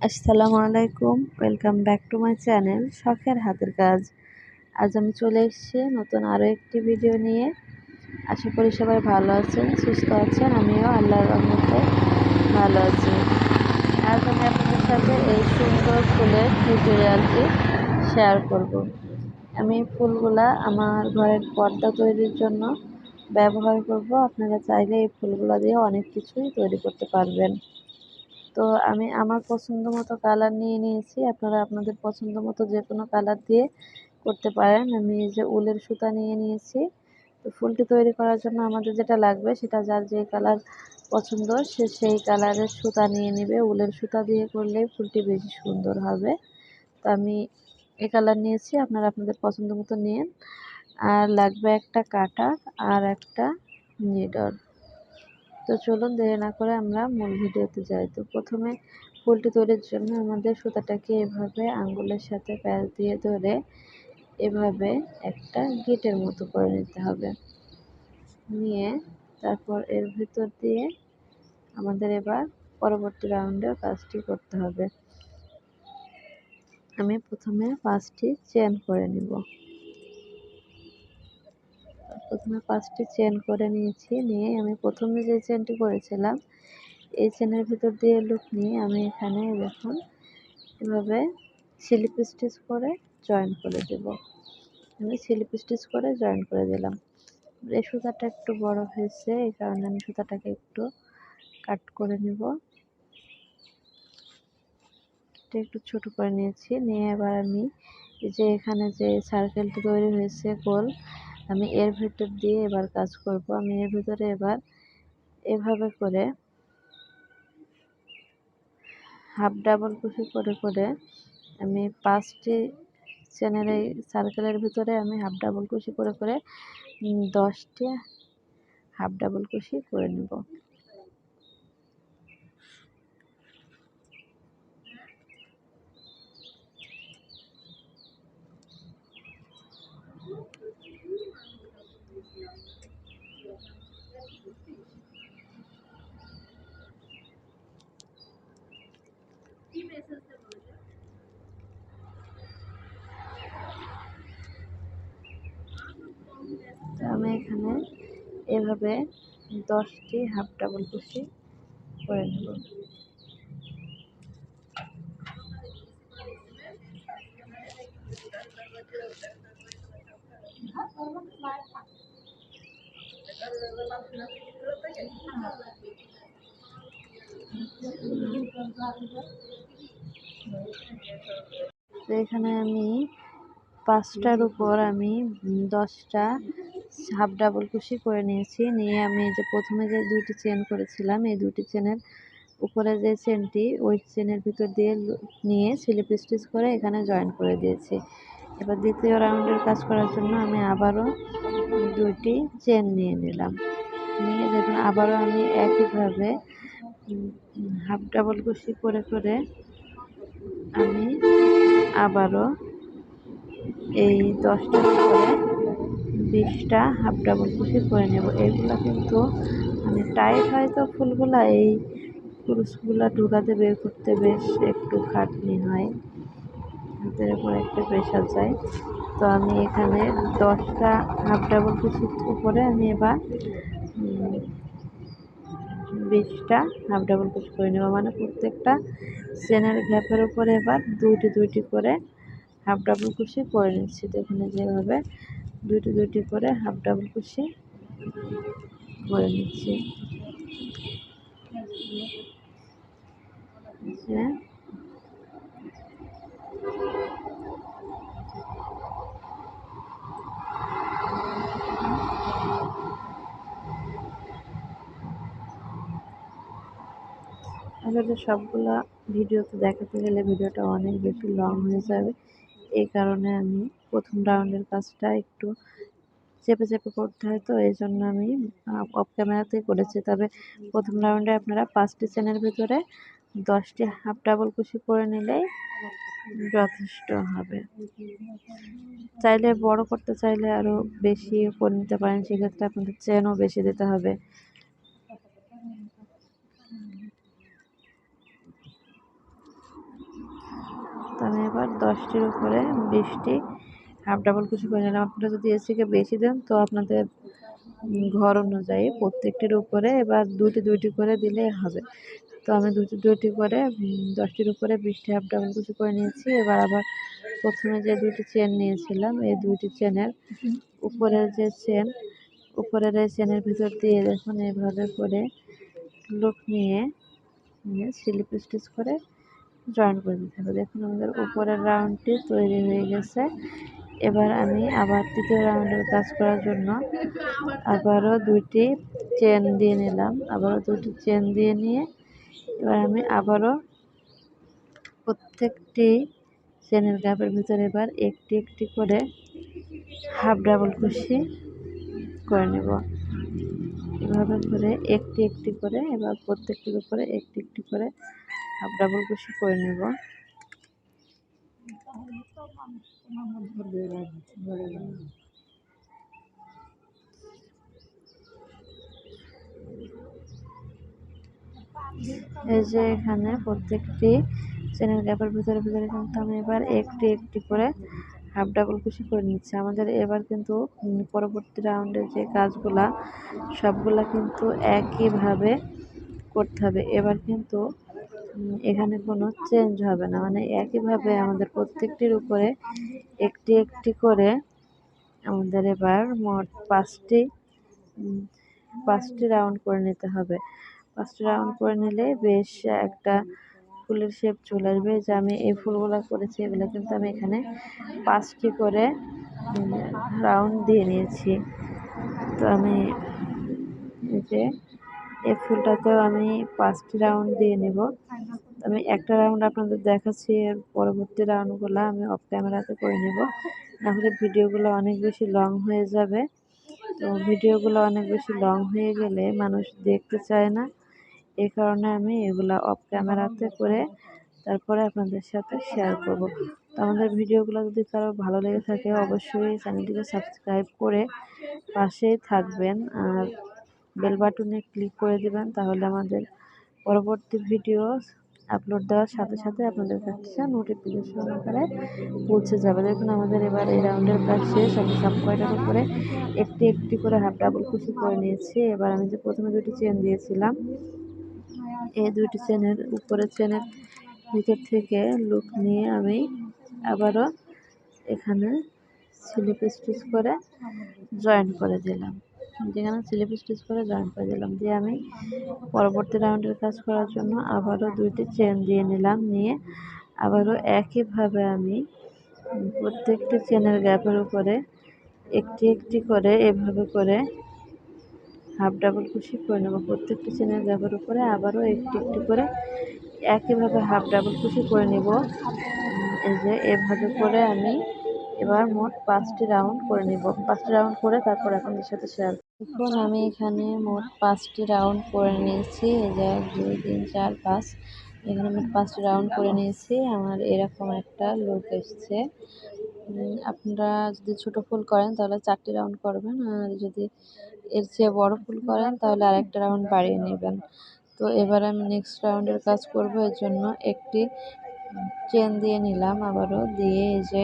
আসসালামু আলাইকুম welcome back to my channel শখের হাতের কাজ। আজ আমি চলে এসেছি নতুন আরও একটি ভিডিও নিয়ে। আশা করি সবাই ভালো আছেন, সুস্থ আছেন, আমিও আল্লাহর রহমতে ভালো আছি। আজ আমি আপনাদের সাথে এই সুন্দর ফুলের টিউটোরিয়ালটি শেয়ার করব। আমি ফুলগুলা আমার ঘরের পর্দা তৈরির জন্য ব্যবহার করব। আপনারা চাইলে এই ফুলগুলো দিয়ে অনেক কিছুই তৈরি করতে পারবেন। তো আমি আমার পছন্দ মতো কালার নিয়ে নিয়েছি। আপনারা আপনাদের পছন্দ মতো যে কোনো কালার দিয়ে করতে পারেন। আমি এই যে উলের সুতা নিয়ে নিয়েছি। তো ফুলটি তৈরি করার জন্য আমাদের যেটা লাগবে সেটা যার যে কালার পছন্দ, সে সেই কালারের সুতা নিয়ে নেবে। উলের সুতা দিয়ে করলে ফুলটি বেশি সুন্দর হবে। তো আমি এ কালার নিয়েছি, আপনারা আপনাদের পছন্দ মতো নিন। আর লাগবে একটা কাটার আর একটা নিডল তো চলুন দেরি না করে আমরা মূল ভিডিওতে যাই। তো প্রথমে ফুলটি তৈরির জন্য আমাদের সুতাটাকে এভাবে আঙ্গুলের সাথে প্যাচ দিয়ে ধরে এভাবে একটা গিটের মতো করে নিতে হবে। নিয়ে তারপর এর ভিতর দিয়ে আমাদের এবার পরবর্তী রাউন্ডের কাজটি করতে হবে। আমি প্রথমে পাঁচটি চেন করে নিব। প্রথমে পাঁচটি চেন করে নিয়েছি, নিয়ে আমি প্রথমে যে চেনটি করেছিলাম, এই চেনের ভিতর দিয়ে লুক নিয়ে আমি এখানে দেখুন এভাবে স্লিপ স্টিচ করে জয়েন করে দেব। আমি স্লিপ স্টিচ করে জয়েন করে দিলাম। এই সুতাটা একটু বড় হয়েছে, এই কারণে আমি সুতাটাকে একটু কাট করে নিব। এটা একটু ছোট করে নিয়েছি, নিয়ে এবার আমি যে এখানে যে সার্কেলটি তৈরি হয়েছে গোল আমি এর ভিতর দিয়ে এবার কাজ করব। আমি এর ভিতরে এবার এভাবে করে হাফ ডাবল কুশি করে করে আমি পাঁচটি চেনের এই সার্কেলের ভিতরে আমি হাফ ডাবল কুশি করে করে দশটি হাফ ডাবল কুশি করে নেব আমি এখানে এভাবে দশটি হাফ ডাবল কুশি করে নেব। এখানে আমি পাঁচটার উপর আমি দশটা হাফ ডাবল কুশি করে নিয়েছি। নিয়ে আমি যে প্রথমে যে দুইটি চেন করেছিলাম, এই দুটি চেনের উপরে যে চেনটি ওই চেনের ভিতর দিয়ে নিয়ে স্লিপ স্টিচ করে এখানে জয়েন করে দিয়েছি। এবার দ্বিতীয় রাউন্ডের কাজ করার জন্য আমি আবারও দুইটি চেন নিয়ে নিলাম। নিয়ে দেখুন, আবারও আমি একইভাবে হাফ ডাবল কুশি করে করে আমি আবারও এই দশটার উপরে বিশটা হাফ ডাবল কুশি করে নেব। এগুলো কিন্তু মানে টাইট হয়তো ফুলগুলা, এই কুরুশগুলো ঢুকাতে বের করতে বেশ একটু খাটনি হয়। হাতের উপর একটা প্রেশার যায়। তো আমি এখানে দশটা হাফ ডাবল কুচির উপরে আমি এবার বিশটা হাফ ডাবল কুচি করে নেব। মানে প্রত্যেকটা চেনের গ্যাপের উপরে এবার দুইটি দুইটি করে হাফ ডাবল কুচি করে নিচ্ছি। দেখুন যেভাবে দুইটি দুইটি করে হাফ ডাবল কুচি করে নিচ্ছি। আসলে সবগুলা ভিডিওতে দেখাতে গেলে ভিডিওটা অনেক বেশি লং হয়ে যাবে। এই কারণে আমি প্রথম রাউন্ডের কাজটা একটু চেপে চেপে করতে হয় তো এই জন্য আমি অফ ক্যামেরাতেই করেছি। তবে প্রথম রাউন্ডে আপনারা পাঁচটি চেনের ভিতরে দশটি হাফ ডাবল কুশি করে নিলেই যথেষ্ট হবে। চাইলে বড় করতে চাইলে আরও বেশি করে নিতে পারেন, সেক্ষেত্রে আপনাদের চেনও বেশি দিতে হবে। এবার দশটির উপরে বিশটি হাফ ডাবল কুচি করে নিলাম। আপনারা যদি এসিকে বেশি দেন, তো আপনাদের ঘর অনুযায়ী প্রত্যেকটির উপরে এবার দুটি দুইটি করে দিলে হবে। তো আমি দুটি দুটি করে দশটির উপরে বিশটি হাফ ডাবল কুচি করে নিয়েছি। এবার আবার প্রথমে যে দুটি চেন নিয়েছিলাম, এই দুইটি চেনের উপরের যে চেন, উপরের এই চেনের ভিতর দিয়ে দেখুন এভাবে করে লুক নিয়ে নিয়ে স্লিপ স্টিচ করে জয়েন করে দিতে হবে। দেখুন আমাদের উপরের রাউন্ডটি তৈরি হয়ে গেছে। এবার আমি আবার তৃতীয় রাউন্ডের কাজ করার জন্য আবারও দুইটি চেন দিয়ে নিলাম। আবারও দুটি চেন দিয়ে নিয়ে এবার আমি আবারও প্রত্যেকটি চেনের গ্যাপের ভিতরে এবার একটি একটি করে হাফ ডাবল কুশি করে নেব। এভাবে করে একটি একটি করে, এবার প্রত্যেকটির উপরে একটি একটি করে হাফ ডাবল কুশি করে নেব। এই যে এখানে প্রত্যেকটি চেনের গ্যাপের ভিতরে ভিতরে কিন্তু আমি এবার একটি একটি করে হাফ ডাবল কুশি করে নিচ্ছি। আমাদের এবার কিন্তু পরবর্তী রাউন্ডের যে কাজগুলা, সবগুলা কিন্তু একইভাবে করতে হবে। এবার কিন্তু এখানে কোনো চেঞ্জ হবে না। মানে একইভাবে আমাদের প্রত্যেকটির উপরে একটি একটি করে আমাদের এবার মোট পাঁচটি পাঁচটি রাউন্ড করে নিতে হবে। পাঁচটি রাউন্ড করে নিলে বেশ একটা ফুলের শেপ চলে আসবে। যে আমি এই ফুলগুলো করেছি, এগুলো কিন্তু আমি এখানে পাঁচটি করে রাউন্ড দিয়ে নিয়েছি। তো আমি যে এই ফুলটাতেও আমি পাঁচটি রাউন্ড দিয়ে নেব। আমি একটা রাউন্ড আপনাদের দেখাচ্ছি, এর পরবর্তী রাউন্ডগুলো আমি অফ ক্যামেরাতে করে নেব। নাহলে ভিডিওগুলো অনেক বেশি লং হয়ে যাবে। তো ভিডিওগুলো অনেক বেশি লং হয়ে গেলে মানুষ দেখতে চায় না। এই কারণে আমি এগুলো অফ ক্যামেরাতে করে তারপরে আপনাদের সাথে শেয়ার করব। তো আমাদের ভিডিওগুলো যদি কারও ভালো লেগে থাকে, অবশ্যই চ্যানেলটিকে সাবস্ক্রাইব করে পাশেই থাকবেন। আর বেল বাটনে ক্লিক করে দিবেন, তাহলে আমাদের পরবর্তী ভিডিও আপলোড দেওয়ার সাথে সাথে আপনাদের কাছে নোটিফিকেশন আকারে পৌঁছে যাবে। দেখুন, আমাদের এবার এই রাউন্ডের কাজ শেষ। আমি সব কয়টার উপরে একটি একটি করে হাফ ডাবল কুচি করে নিয়েছি। এবার আমি যে প্রথমে দুটি চেন দিয়েছিলাম, এই দুইটি চেনের উপরে চেনের ভিতর থেকে লুক নিয়ে আমি আবারও এখানে স্লিপ স্টিচ করে জয়েন করে দিলাম। যেখানে স্লিপ স্টিচ করে জয়েন করে দিলাম। দিয়ে আমি পরবর্তী রাউন্ডের কাজ করার জন্য আবারও দুইটি চেন দিয়ে নিলাম। নিয়ে আবারও একইভাবে আমি প্রত্যেকটি চেনের গ্যাপের উপরে একটি একটি করে এভাবে করে হাফ ডাবল কুশি করে নেব। প্রত্যেকটি চেনের গ্যাপের উপরে আবারও একটি একটি করে একইভাবে হাফ ডাবল কুশি করে নেব। এই যে এভাবে করে আমি এবার মোট পাঁচটি রাউন্ড করে নেব। পাঁচটি রাউন্ড করে তারপর আপনাদের সাথে শেয়ার এখন আমি এখানে মোট পাঁচটি রাউন্ড করে নিয়েছি। এই যে এক, দুই, তিন, চার, পাঁচ। এখানে মোট পাঁচটি রাউন্ড করে নিয়েছি। আমার এরকম একটা লুক এসছে। আপনারা যদি ছোট ফুল করেন তাহলে চারটি রাউন্ড করবেন। আর যদি এর চেয়ে বড় ফুল করেন তাহলে আরেকটা রাউন্ড বাড়িয়ে নেবেন। তো এবার আমি নেক্সট রাউন্ডের কাজ করব। এর জন্য একটি চেন দিয়ে নিলাম আবারও। দিয়ে এই যে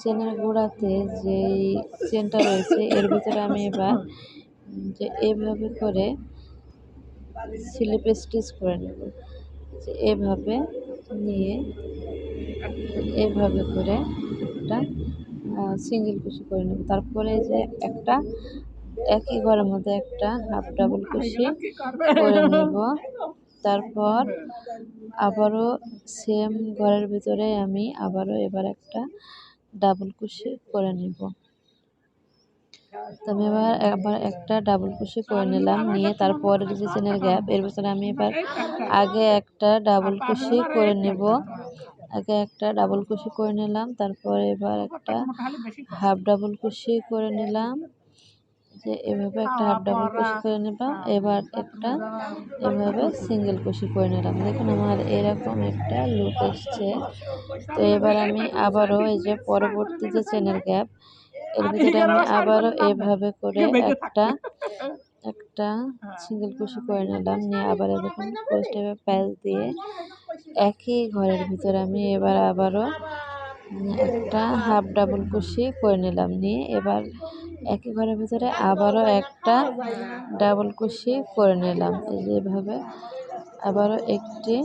চেনের গোড়াতে যেই চেনটা রয়েছে, এর ভিতরে আমি এবার যে এভাবে করে স্লিপ স্টিচ করে নেব। যে এভাবে নিয়ে এভাবে করে একটা সিঙ্গেল কুশি করে নেব। তারপরে যে একটা, একই ঘরের মধ্যে একটা হাফ ডাবল কুশি করে নেব। তারপর আবারও সেম ঘরের ভিতরে আমি আবারও এবার একটা ডাবল কুশি করে নেব। তো আমি এবার আবার একটা ডাবল কুশি করে নিলাম, নিয়ে তারপরের যে চেনের গ্যাপ এর ভিতরে আমি এবার আগে একটা ডাবল কুশি করে নেব। আগে একটা ডাবল কুশি করে নিলাম, তারপর এবার একটা হাফ ডাবল কুশি করে নিলাম। যে এভাবে একটা হাফ ডাবল কুশি করে নিলাম, এবার একটা এভাবে সিঙ্গেল কুশি করে নিলাম। দেখুন আমার এরকম একটা লুক এসছে। তো এবার আমি আবারও এই যে পরবর্তী যে চেনের গ্যাপ এর ভিতরে আমি আবারও এভাবে করে একটা একটা সিঙ্গেল কুশি করে নিলাম। নিয়ে আবার এরকম পোস্ট প্যাচ দিয়ে একই ঘরের ভিতরে আমি এবার আবারও একটা হাফ ডাবল কুশি করে নিলাম। নিয়ে এবার একই ঘরের ভিতরে আবারও একটা ডাবল কুশি করে নিলাম। এই যে এভাবে আবারও একটি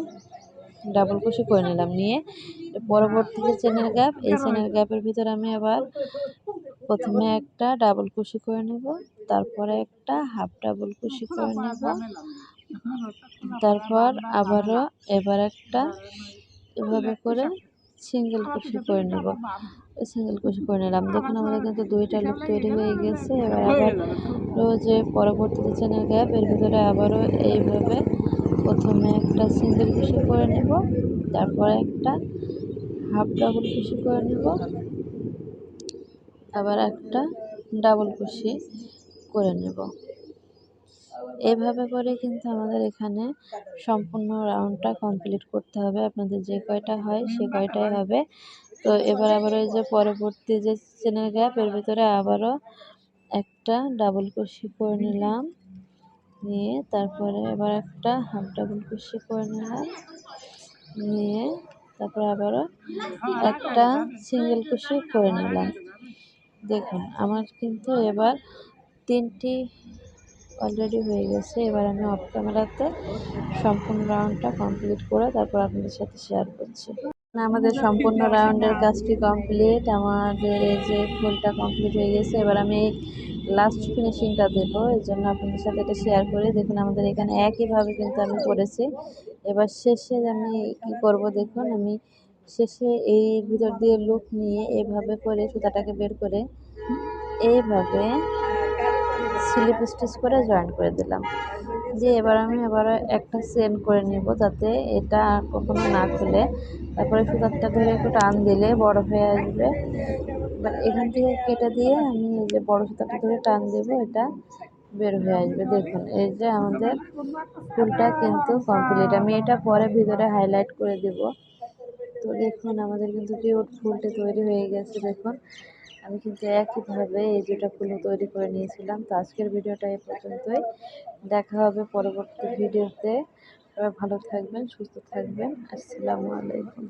ডাবল কুশি করে নিলাম। নিয়ে পরবর্তীতে চেনের গ্যাপ এই চেনের গ্যাপের ভিতরে আমি আবার প্রথমে একটা ডাবল কুশি করে নেব তারপরে একটা হাফ ডাবল কুশি করে নেব। তারপর আবারও এবার একটা এভাবে করে সিঙ্গেল কুশি করে নেব। সিঙ্গেল কুশি করে নিলাম। দেখুন আমাদের কিন্তু দুইটা লুক তৈরি হয়ে গেছে। এবার আবার যে পরবর্তীতে চেনের গ্যাপ এর ভিতরে আবারও এইভাবে প্রথমে একটা সিঙ্গেল কুশি করে নেব তারপরে একটা হাফ ডাবল কুশি করে নেব। আবার একটা ডাবল কুশি করে নেব। এভাবে করে কিন্তু আমাদের এখানে সম্পূর্ণ রাউন্ডটা কমপ্লিট করতে হবে। আপনাদের যে কয়টা হয় সে কয়টাই হবে। তো এবার আবার ওই যে পরবর্তী যে চেনের গ্যাপ এর ভিতরে আবারও একটা ডাবল কুশি করে নিলাম। নিয়ে তারপরে এবার একটা হাফ ডাবল কুশি করে নিলাম। নিয়ে তারপরে আবারও একটা সিঙ্গেল কুশি করে নিলাম। দেখুন, আমার কিন্তু এবার তিনটি অলরেডি হয়ে গেছে। এবার আমি অফ ক্যামেরাতে সম্পূর্ণ রাউন্ডটা কমপ্লিট করে তারপর আপনাদের সাথে শেয়ার করছি। আমাদের সম্পূর্ণ রাউন্ডের কাজটি কমপ্লিট আমাদের এই যে ফুলটা কমপ্লিট হয়ে গেছে, এবার আমি লাস্ট ফিনিশিংটা দেবো। এই জন্য আপনাদের সাথে এটা শেয়ার করি। দেখুন, আমাদের এখানে একইভাবে কিন্তু আমি করেছি। এবার শেষে আমি কি করব, দেখুন, আমি শেষে এই ভিতর দিয়ে লুক নিয়ে এভাবে করে সুতাটাকে বের করে এইভাবে স্লিপ স্টিচ করে জয়েন করে দিলাম। যে এবার আমি এবার একটা সেন করে নিব যাতে এটা কখনো না খুলে। তারপরে সুতারটা ধরে একটু টান দিলে বড় হয়ে আসবে। এখান থেকে কেটে দিয়ে আমি এই যে বড় সুতাটা ধরে টান দেবো, এটা বের হয়ে আসবে। দেখুন, এই যে আমাদের ফুলটা কিন্তু কমপ্লিট আমি এটা পরে ভিতরে হাইলাইট করে দেব। তো দেখুন, আমাদের কিন্তু পিওর ফুলটা তৈরি হয়ে গেছে দেখুন। আমি কিন্তু একইভাবে এই দুটা ফুল তৈরি করে নিয়েছিলাম। তো আজকের ভিডিওটা এ পর্যন্তই। দেখা হবে পরবর্তী ভিডিওতে। ভালো থাকবেন, সুস্থ থাকবেন। আসসালামু আলাইকুম।